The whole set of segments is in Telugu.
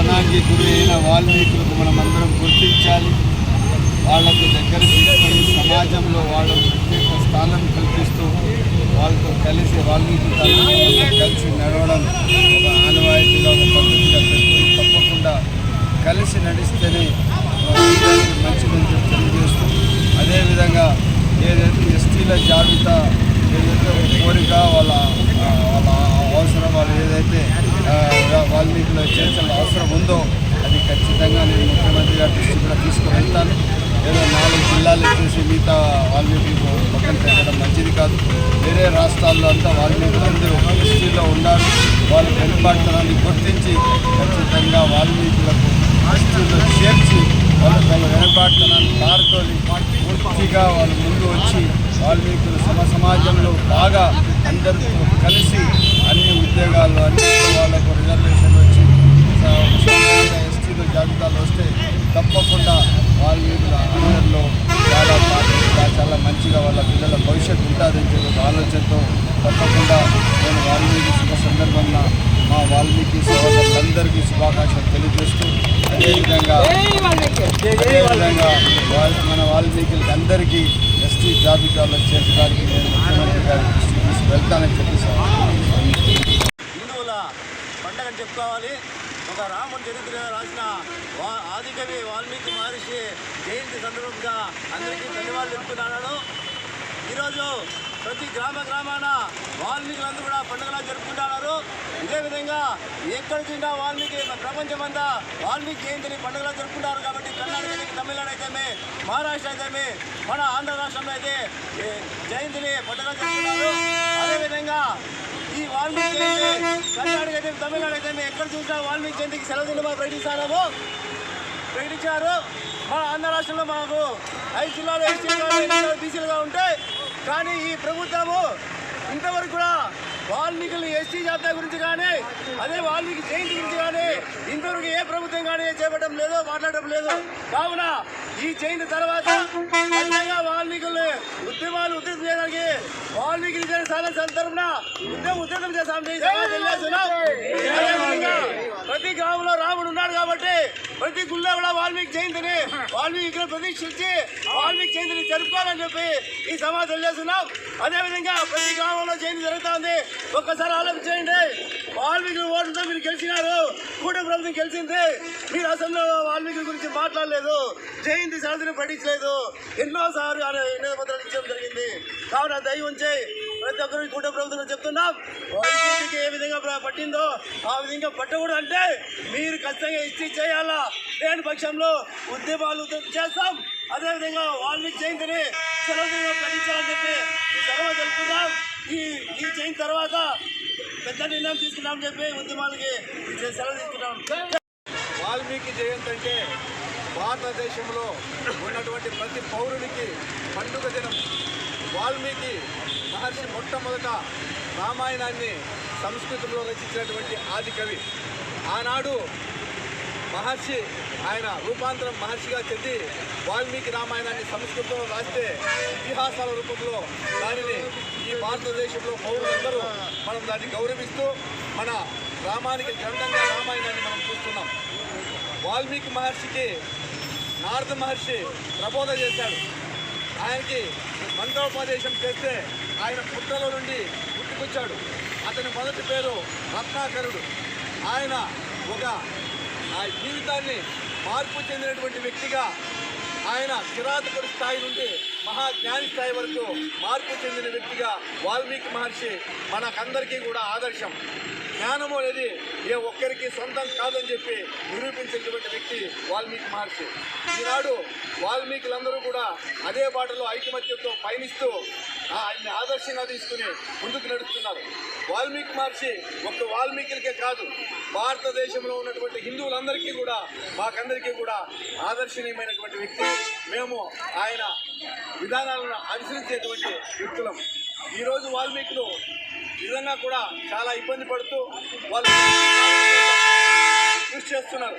నిర్వాసనానికి గురైన వాల్మీకులకు మనమందరం గుర్తించాలి. వాళ్ళకు దగ్గర తీసుకొని సమాజంలో వాళ్ళ ప్రత్యేక స్థానం కల్పిస్తూ వాళ్ళతో కలిసి వాల్మీకి కలిసి నడవడం ఒక ఆనవాయితీగా ఒక పద్ధతిగా పెట్టుకుని తప్పకుండా కలిసి నడిస్తేనే ఆ, మంచి మంచిదని చెప్పి తెలియజేస్తూ అదేవిధంగా ఏదైతే ఎస్టీల జాబితా ఏదైతే కోరిక వాళ్ళ వాళ్ళ అవసరం వాళ్ళు ఏదైతే వాల్మీకుల ఉందో అది ఖచ్చితంగా నేను ముఖ్యమంత్రి గారి దృష్టి కూడా తీసుకువెళ్తాను. ఏదో నాలుగు జిల్లాలు చూసి మిగతా వాల్మీకి పక్కన పెట్టడం మంచిది కాదు. వేరే రాష్ట్రాల్లో అంతా వాల్మీకులు అందరూ ఎస్టీలో ఉన్నారు వాళ్ళ వెనుబాటుతనాన్ని గుర్తించి ఖచ్చితంగా వాల్మీకులకు ఎస్టీలో చేర్చి వాళ్ళ వాళ్ళ వెనుబాటుతనాన్ని పారుతోలి పూర్తిగా వాళ్ళు ముందు వచ్చి వాల్మీకులు సమ సమాజంలో బాగా అందరితో కలిసి అన్ని ఉద్యోగాలు అన్ని వాళ్ళకు రిజర్వేషన్లు ఎస్టీలో జాబితాలు వస్తే తప్పకుండా వాల్మీకుల అందరిలో చాలా బాగా చాలా మంచిగా వాళ్ళ పిల్లల భవిష్యత్తు ఉంటుందని చెప్పి ఆలోచనతో తప్పకుండా నేను వాల్మీకి శుభ సందర్భంగా మా వాల్మీకి సోదరులందరికీ శుభాకాంక్షలు తెలియజేస్తూ అదేవిధంగా అదేవిధంగా వాళ్ళ- మన వాల్మీకి అందరికీ ఎస్టీ జాబితాలో చేర్చడానికి నేను ముఖ్యమంత్రి గారి దృష్టికి తీసుకువెళ్తానని చెప్పి హిందువుల పండగని చెప్పుకోవాలి ఒక రాముని చరిత్ర రాసిన వా ఆదికవి వాల్మీకి మహర్షి జయంతి సందర్భంగా అందరికీ ధన్యవాదాలు చెప్తున్నాను. ఈరోజు ప్రతి గ్రామ గ్రామాన వాల్మీకులందరూ కూడా పండుగలా జరుపుకుంటున్నారు. ఇదే విధంగా ఎక్కడ చూసినా వాల్మీకి ప్రపంచమంతా వాల్మీకి జయంతిని పండుగలా జరుపుకుంటారు కాబట్టి కర్ణాటక అయితే తమిళనాడు అయితేమే మహారాష్ట్ర అయితేమే మన ఆంధ్ర రాష్ట్రంలో అయితే జయంతిని పండుగ జరుపుకుంటారు. అదేవిధంగా వాల్మీకి జయంతి కర్ణాటక అయితే తమిళనాడు అయితే ఎక్కడ చూసినా వాల్మీకి జయంతికి సెలవు దినమా ప్రకటిస్తాము ప్రకటించారు మన ఆంధ్ర రాష్ట్రంలో మాకు ఐదు జిల్లాలు ఎస్టీలుగా బీసీలుగా ఉంటాయి కానీ ఈ ప్రభుత్వము ఇంతవరకు కూడా వాల్మీకులు ఎస్టీ జాబితా గురించి కానీ అదే వాల్మీకి జయంతి గురించి కానీ ఇంతవరకు ఏ ప్రభుత్వం కానీ చేపట్టడం లేదు మాట్లాడడం లేదు. కావున ఈ జయంతి తర్వాత వాల్మీకులు ఉద్యమాలు ఉద్దేశం చేయడానికి వాల్మీకి సాధన తరఫున ఉద్యమం ఉద్దేశం చేస్తాం ప్రతి గ్రామంలో రాముడు ఉన్నాడు కాబట్టి ప్రతి గుళ్ళో కూడా వాల్మీకి జయంతిని వాల్మీకి విగ్రహం ప్రతిష్ఠించి వాల్మీకి జయంతిని జరుపుకోవాలని చెప్పి ఈ సమాజం తెలియజేస్తున్నాం. అదేవిధంగా ప్రతి గ్రామంలో జయంతి జరుగుతోంది. ఒక్కసారి ఆలోచించండి. వాల్మీకి ఓట్లతో మీరు గెలిచినారు. కూటమి ప్రభుత్వం గెలిచింది. మీరు అసలు వాల్మీకి గురించి మాట్లాడలేదు. జయంతి సరదిని పట్టించలేదు ఎన్నోసార్లు ఆయన ఎన్నో పత్రాలు ఇచ్చడం జరిగింది. కావున దయ ఉంచి ప్రతి ఒక్కరు కూటమి ప్రభుత్వం చెప్తున్నాం. వాల్మీకి ఏ విధంగా పట్టిందో ఆ విధంగా పట్టకూడదు అంటే మీరు ఖచ్చితంగా ఇచ్చి చేయాలా? లేని పక్షంలో ఉద్యమాలు చేస్తాం. అదేవిధంగా వాల్మీకి జయంతిని సెలవు ప్రకటించాలని చెప్పి ఈ ఈ ఈ చేయిన తర్వాత పెద్ద నిర్ణయం తీసుకున్నామని చెప్పి ఉద్యమాలకి సెలవు తీసుకున్నాం వాల్మీకి జయంతి అంటే భారతదేశంలో ఉన్నటువంటి ప్రతి పౌరునికి పండుగ దినం. వాల్మీకి మహర్షి మొట్టమొదట రామాయణాన్ని సంస్కృతంలో రచించినటువంటి ఆది కవి. ఆనాడు మహర్షి ఆయన రూపాంతరం మహర్షిగా చెంది వాల్మీకి రామాయణాన్ని సంస్కృతంలో రాస్తే ఇతిహాసాల రూపంలో దానిని ఈ భారతదేశంలో పౌరులందరూ మనం దాన్ని గౌరవిస్తూ మన రామానికి గ్రంథంగా రామాయణాన్ని మనం చూస్తున్నాం. వాల్మీకి మహర్షికి నారద మహర్షి ప్రబోధ చేశాడు. ఆయనకి మంత్రోపదేశం చేస్తే ఆయన పుట్టలో నుండి పుట్టుకొచ్చాడు. అతని మొదటి పేరు రత్నాకరుడు. ఆయన ఒక ఆ జీవితాన్ని మార్పు చెందినటువంటి వ్యక్తిగా ఆయన కిరాతకుడి స్థాయి నుండి మహాజ్ఞాని స్థాయి వరకు మార్పు చెందిన వ్యక్తిగా వాల్మీకి మహర్షి మనకందరికీ కూడా ఆదర్శం. జ్ఞానము అనేది ఏ ఒక్కరికి సొంతం కాదని చెప్పి నిరూపించినటువంటి వ్యక్తి వాల్మీకి మహర్షి. ఈనాడు వాల్మీకులందరూ కూడా అదే బాటలో ఐకమత్యంతో పయనిస్తూ ఆయన్ని ఆదర్శంగా తీసుకుని ముందుకు నడుస్తున్నారు. వాల్మీకి మహర్షి ఒక్క వాల్మీకులకే కాదు భారతదేశంలో ఉన్నటువంటి హిందువులందరికీ కూడా మాకందరికీ కూడా ఆదర్శనీయమైనటువంటి వ్యక్తి. మేము ఆయన విధానాలను అనుసరించేటువంటి వ్యక్తులం. ఈరోజు వాల్మీకులు నిజంగా కూడా చాలా ఇబ్బంది పడుతూ వాళ్ళు కృషి చేస్తున్నారు.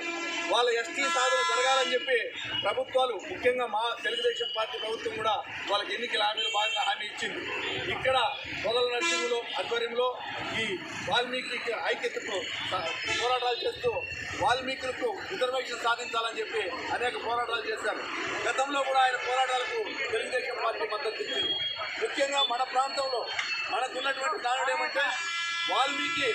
వాళ్ళ ఎస్టీ సాధన జరగాలని చెప్పి ప్రభుత్వాలు ముఖ్యంగా మా తెలుగుదేశం పార్టీ ప్రభుత్వం కూడా వాళ్ళకి ఎన్నికల హామీలు బాగా హామీ ఇచ్చింది. ఇక్కడ మొదల నరసింహులు ఆధ్వర్యంలో ఈ వాల్మీకి ఐక్యతకు పోరాటాలు చేస్తూ వాల్మీకులకు రిజర్వేషన్ సాధించాలని చెప్పి అనేక పోరాటాలు చేశారు. గతంలో కూడా ఆయన పోరాటాలకు తెలుగుదేశం పార్టీ మద్దతు ఇచ్చింది. ముఖ్యంగా మన ప్రాంతంలో మనకున్నటువంటి కారణం ఏమంటే వాల్మీకి